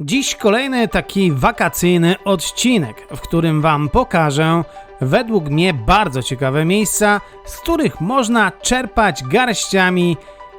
Dziś kolejny taki wakacyjny odcinek, w którym Wam pokażę według mnie bardzo ciekawe miejsca, z których można czerpać garściami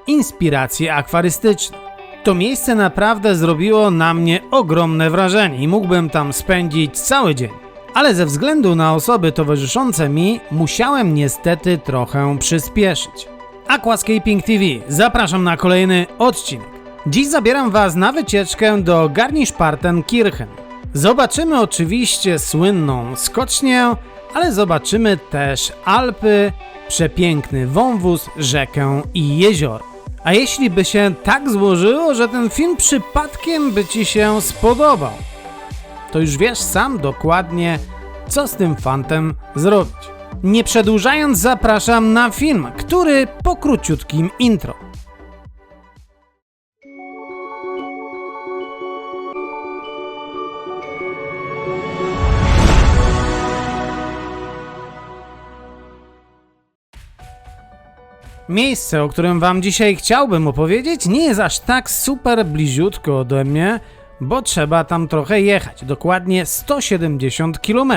inspiracje akwarystyczne. To miejsce naprawdę zrobiło na mnie ogromne wrażenie i mógłbym tam spędzić cały dzień. Ale ze względu na osoby towarzyszące mi, musiałem niestety trochę przyspieszyć. Aquascaping TV, zapraszam na kolejny odcinek. Dziś zabieram Was na wycieczkę do Garmisch-Partenkirchen. Zobaczymy oczywiście słynną skocznię, ale zobaczymy też Alpy, przepiękny wąwóz, rzekę i jezioro. A jeśli by się tak złożyło, że ten film przypadkiem by Ci się spodobał, to już wiesz sam dokładnie, co z tym fantem zrobić. Nie przedłużając, zapraszam na film, który po króciutkim intro. Miejsce, o którym Wam dzisiaj chciałbym opowiedzieć, nie jest aż tak super bliziutko ode mnie, bo trzeba tam trochę jechać, dokładnie 170 km.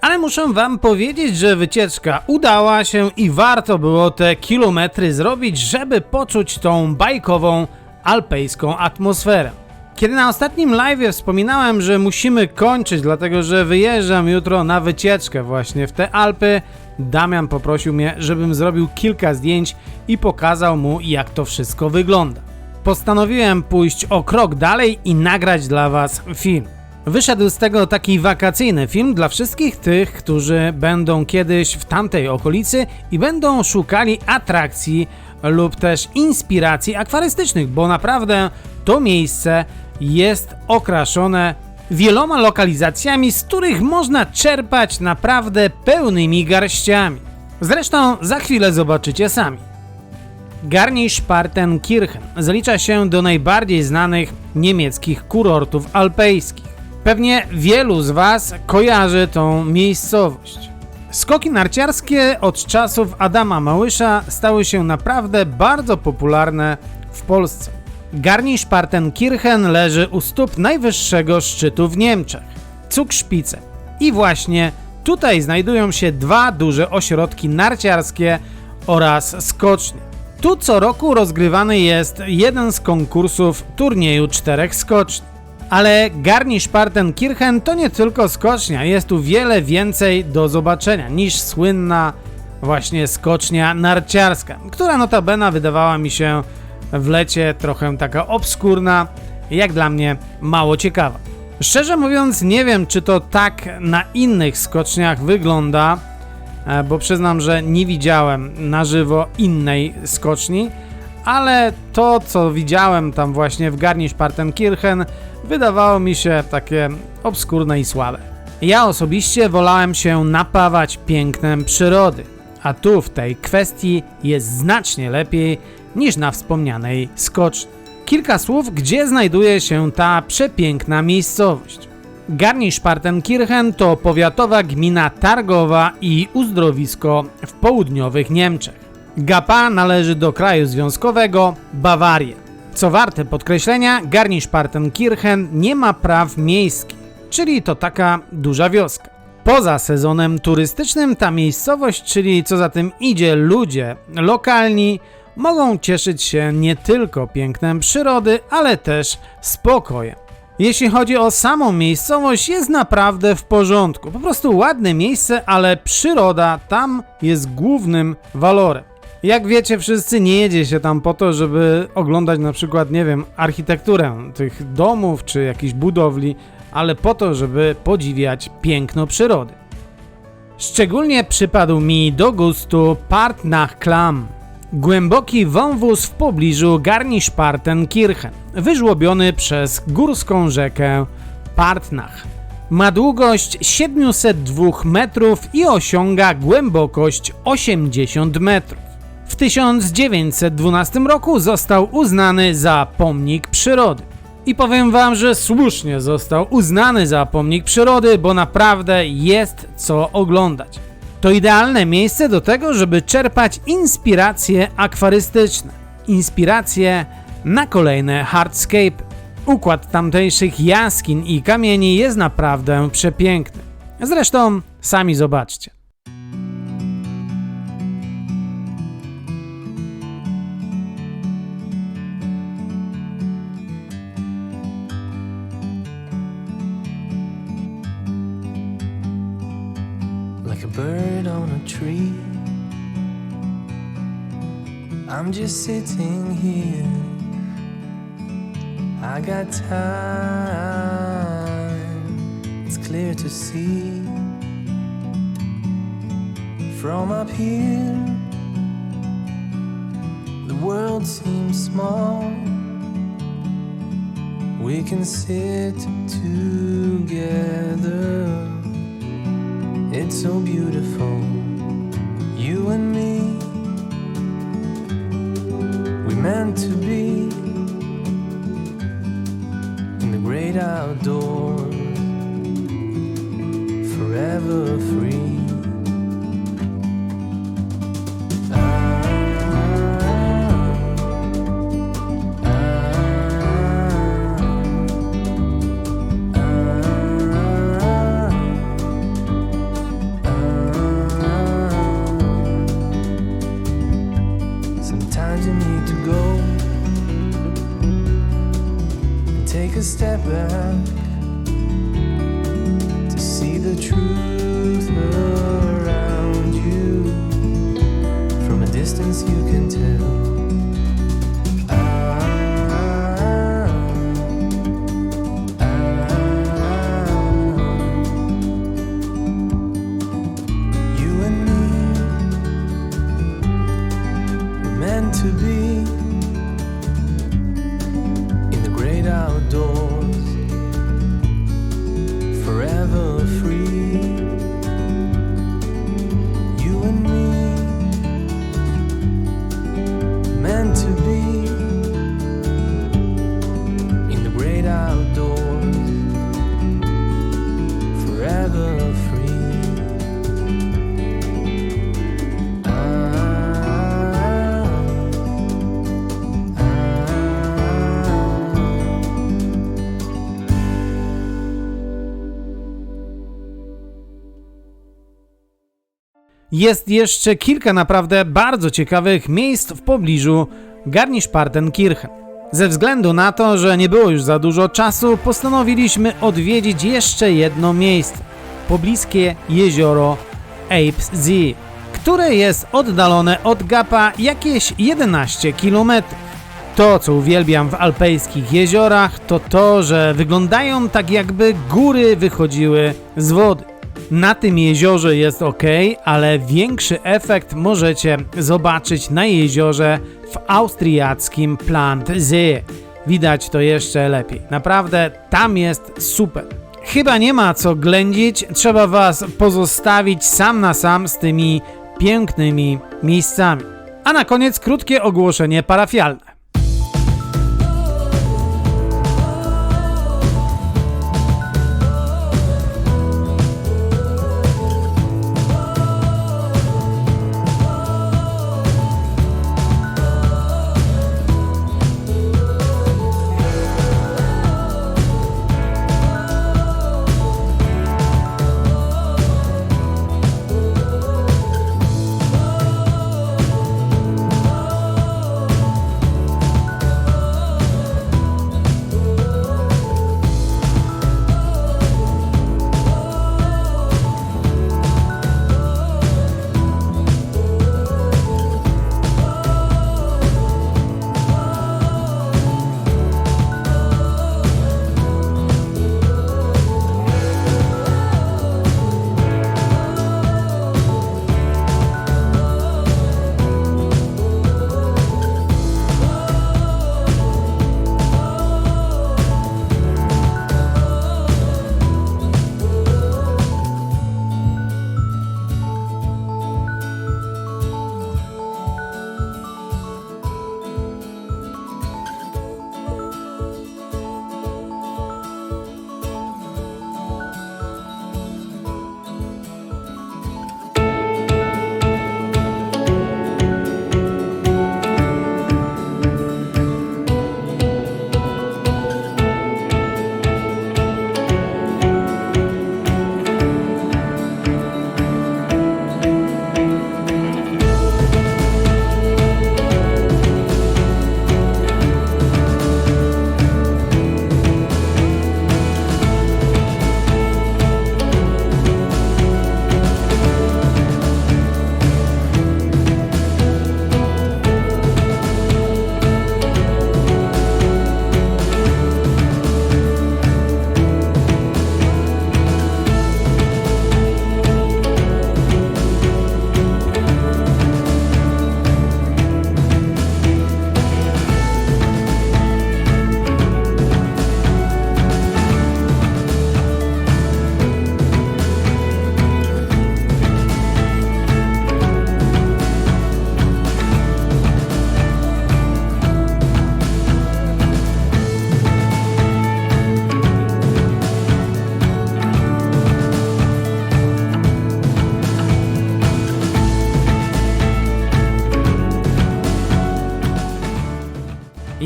Ale muszę Wam powiedzieć, że wycieczka udała się i warto było te kilometry zrobić, żeby poczuć tą bajkową, alpejską atmosferę. Kiedy na ostatnim live wspominałem, że musimy kończyć, dlatego że wyjeżdżam jutro na wycieczkę właśnie w te Alpy, Damian poprosił mnie, żebym zrobił kilka zdjęć i pokazał mu, jak to wszystko wygląda. Postanowiłem pójść o krok dalej i nagrać dla Was film. Wyszedł z tego taki wakacyjny film dla wszystkich tych, którzy będą kiedyś w tamtej okolicy i będą szukali atrakcji lub też inspiracji akwarystycznych, bo naprawdę to miejsce jest okraszone wieloma lokalizacjami, z których można czerpać naprawdę pełnymi garściami. Zresztą za chwilę zobaczycie sami. Garmisch-Partenkirchen zalicza się do najbardziej znanych niemieckich kurortów alpejskich. Pewnie wielu z Was kojarzy tą miejscowość. Skoki narciarskie od czasów Adama Małysza stały się naprawdę bardzo popularne w Polsce. Garmisch-Partenkirchen leży u stóp najwyższego szczytu w Niemczech Cukszpice. I właśnie tutaj znajdują się dwa duże ośrodki narciarskie oraz skocznie. Tu co roku rozgrywany jest jeden z konkursów turnieju czterech skoczni. Ale Garmisch-Partenkirchen to nie tylko skocznia, jest tu wiele więcej do zobaczenia niż słynna właśnie skocznia narciarska, która notabene wydawała mi się w lecie trochę taka obskurna, jak dla mnie mało ciekawa. Szczerze mówiąc, nie wiem, czy to tak na innych skoczniach wygląda, e, bo przyznam, że nie widziałem na żywo innej skoczni, ale to, co widziałem tam właśnie w Garmisch-Partenkirchen, wydawało mi się takie obskurne i słabe. Ja osobiście wolałem się napawać pięknem przyrody, a tu w tej kwestii jest znacznie lepiej niż na wspomnianej skoczni. Kilka słów, gdzie znajduje się ta przepiękna miejscowość. Garmisch-Partenkirchen to powiatowa gmina targowa i uzdrowisko w południowych Niemczech. Gapa należy do kraju związkowego Bawaria. Co warte podkreślenia, Garmisch-Partenkirchen nie ma praw miejskich, czyli to taka duża wioska. Poza sezonem turystycznym ta miejscowość, czyli co za tym idzie ludzie lokalni, mogą cieszyć się nie tylko pięknem przyrody, ale też spokojem. Jeśli chodzi o samą miejscowość, jest naprawdę w porządku. Po prostu ładne miejsce, ale przyroda tam jest głównym walorem. Jak wiecie, wszyscy nie jedzie się tam po to, żeby oglądać na przykład, nie wiem, architekturę tych domów czy jakichś budowli, ale po to, żeby podziwiać piękno przyrody. Szczególnie przypadł mi do gustu Part nach Klam, Głęboki wąwóz w pobliżu Garmisch-Partenkirchen, wyżłobiony przez górską rzekę Partnach. Ma długość 702 metrów i osiąga głębokość 80 metrów. W 1912 roku został uznany za pomnik przyrody. I powiem wam, że słusznie został uznany za pomnik przyrody, bo naprawdę jest co oglądać. To idealne miejsce do tego, żeby czerpać inspiracje akwarystyczne, inspiracje na kolejne hardscape. Układ tamtejszych jaskiń i kamieni jest naprawdę przepiękny. Zresztą sami zobaczcie. Sitting here. I got time, it's clear to see. From up here, the world seems small. We can sit together. It's so beautiful, you and me. Meant to be Jest jeszcze kilka naprawdę bardzo ciekawych miejsc w pobliżu Garmisch-Partenkirchen. Ze względu na to, że nie było już za dużo czasu, postanowiliśmy odwiedzić jeszcze jedno miejsce. Pobliskie jezioro Apes Zee, które jest oddalone od Gapa jakieś 11 km. To, co uwielbiam w alpejskich jeziorach, to to, że wyglądają tak jakby góry wychodziły z wody. Na tym jeziorze jest ok, ale większy efekt możecie zobaczyć na jeziorze w austriackim Plant See. Widać to jeszcze lepiej. Naprawdę tam jest super. Chyba nie ma co ględzić, trzeba was pozostawić sam na sam z tymi pięknymi miejscami. A na koniec krótkie ogłoszenie parafialne.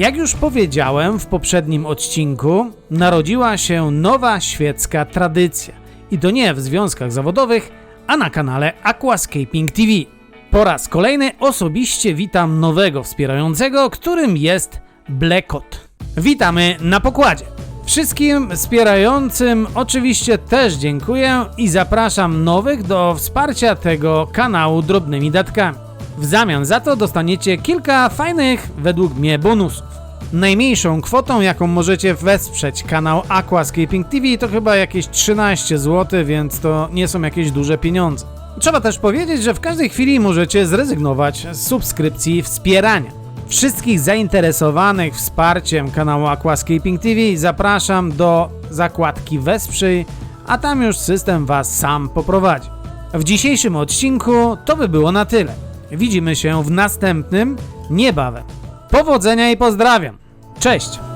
Jak już powiedziałem w poprzednim odcinku, narodziła się nowa świecka tradycja. I to nie w związkach zawodowych, a na kanale Aquascaping TV. Po raz kolejny osobiście witam nowego wspierającego, którym jest Blekot. Witamy na pokładzie. Wszystkim wspierającym oczywiście też dziękuję i zapraszam nowych do wsparcia tego kanału drobnymi datkami. W zamian za to dostaniecie kilka fajnych, według mnie, bonusów. Najmniejszą kwotą, jaką możecie wesprzeć kanał Aquascaping TV to chyba jakieś 13 zł, więc to nie są jakieś duże pieniądze. Trzeba też powiedzieć, że w każdej chwili możecie zrezygnować z subskrypcji wspierania. Wszystkich zainteresowanych wsparciem kanału Aquascaping TV zapraszam do zakładki Wesprzyj, a tam już system Was sam poprowadzi. W dzisiejszym odcinku to by było na tyle. Widzimy się w następnym niebawem. Powodzenia i pozdrawiam. Cześć!